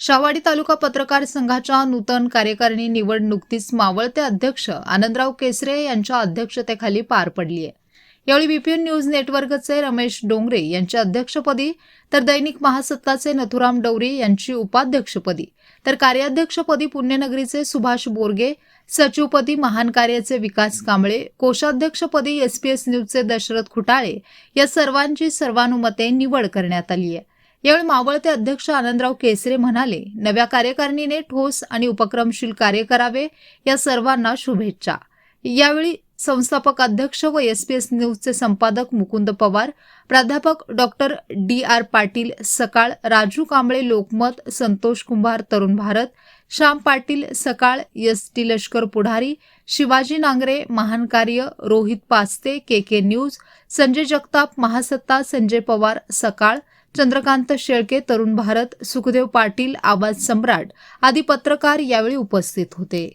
शावाडी तालुका पत्रकार संघाच्या नूतन कार्यकारिणी निवड नुकतीच मावळते अध्यक्ष आनंदराव केसरे यांच्या अध्यक्षतेखाली पार पडली आहे. यावेळी बीपीएन न्यूज नेटवर्कचे रमेश डोंगरे यांच्या अध्यक्षपदी तर दैनिक महासत्ताचे नथुराम डवरे यांची उपाध्यक्षपदी तर कार्याध्यक्षपदी पुण्यनगरीचे सुभाष बोरगे सचिवपदी महान कार्याचे विकास कांबळे कोषाध्यक्षपदी एसपीएस न्यूजचे दशरथ खुटाळे या सर्वांची सर्वानुमते निवड करण्यात आली आहे. यावेळी मावळते अध्यक्ष आनंदराव केसरे म्हणाले नव्या कार्यकारिणीने ठोस आणि उपक्रमशील कार्य करावे या सर्वांना शुभेच्छा. यावेळी संस्थापक अध्यक्ष व एसपीएस न्यूजचे संपादक मुकुंद पवार प्राध्यापक डॉक्टर डी आर पाटील सकाळ राजू कांबळे लोकमत संतोष कुंभार तरुण भारत श्याम पाटील सकाळ एस टी लष्कर पुढारी शिवाजी नांगरे महान कार्य Rohit Paste K K news Sanjay Jagtap Mahasatta Sanjay Pawar सकाळ चंद्रकांत शेळके तरुण भारत सुखदेव पाटील आवाज सम्राट आदी पत्रकार यावेळी उपस्थित होते.